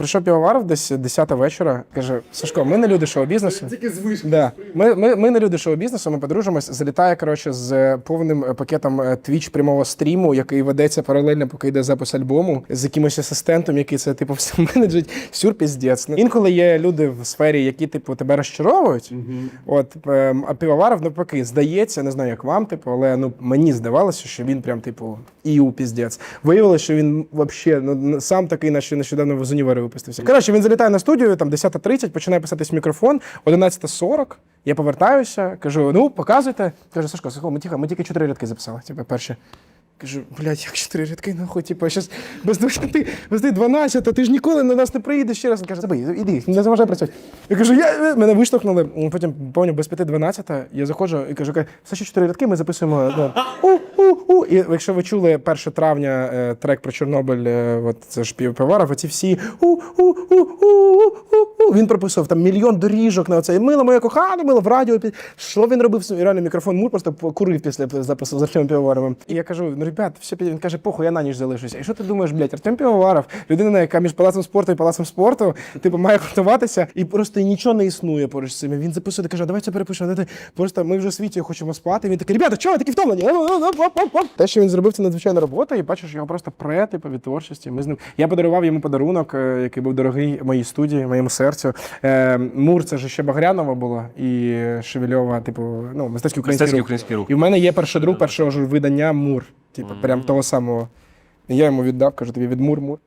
Прийшов півоваров десь 10 вечора. Каже: Сашко, ми не люди шоу-бізнесу. Тільки звичка. Да. Ми, ми, ми не люди шоу-бізнесу, ми подружимось. Залітає коротше з повним пакетом твіч прямого стріму, який ведеться паралельно, поки йде запис альбому, з якимось асистентом, який це типу все менеджить. Сюр піздець. Ну, Інколи є люди в сфері, які типу тебе розчаровують. От ем, а півоваров навпаки, здається, не знаю, як вам, типу, але ну мені здавалося, що він прям типу іу піздець. Виявилося, що він взагалі ну, сам такий, наче нещодавно з універа випустився. Коротше, він залітає на студію, там 10.30, починає писатись мікрофон, 11.40. Я повертаюся, кажу: ну, показуйте. Каже, Сашко, Сашко, ми тільки, ми тільки чотири рядки записали. Типу, перші. Кажу, блядь, як чотири рядки, нахуй, типу, щас без 20, без 12, ти ж ніколи на нас не приїдеш ще раз. Він каже, забий, іди, не заважай працювати. Я кажу, я, мене виштовхнули, потім, пам'ятаю, без 5-12, я заходжу і кажу, все ще чотири рядки, ми записуємо. Ну, у, у, у. І якщо ви чули 1 травня е, трек про Чорнобиль, е, от це ж півпиваров, оці всі у, у, у, у, у, Він прописував там мільйон доріжок на оце. Мило моє кохане, мило в радіо. Що він робив? І реально мікрофон мур просто курив після запису з Артемом Півоваровим. І я кажу, ну ребят, все піде. Він каже, похуй, я на ніч залишуся. І що ти думаєш, блядь, Артем Півоваров, людина, яка між палацом спорту і палацом спорту, типу, має готуватися, і просто нічого не існує поруч з цим. Він записує, каже, давай це перепишемо. Просто ми вже світі хочемо спати. Він такий, ребята, чого ви такі втомлені? Те, що він зробив, це надзвичайна робота, і бачиш, його просто пре, типу, від творчості. Ми з ним. Я подарував йому подарунок, е, який був дорогий моїй студії, моєму серцю. Е, Мур, це ж ще Багрянова була і Шевельова, типу, ну, мистецький український Мистецький рух. український рух. І в мене є перший друг першого ж видання Мур. Типу, прям того самого. І Я йому віддав, кажу, тобі від Мур, Мур.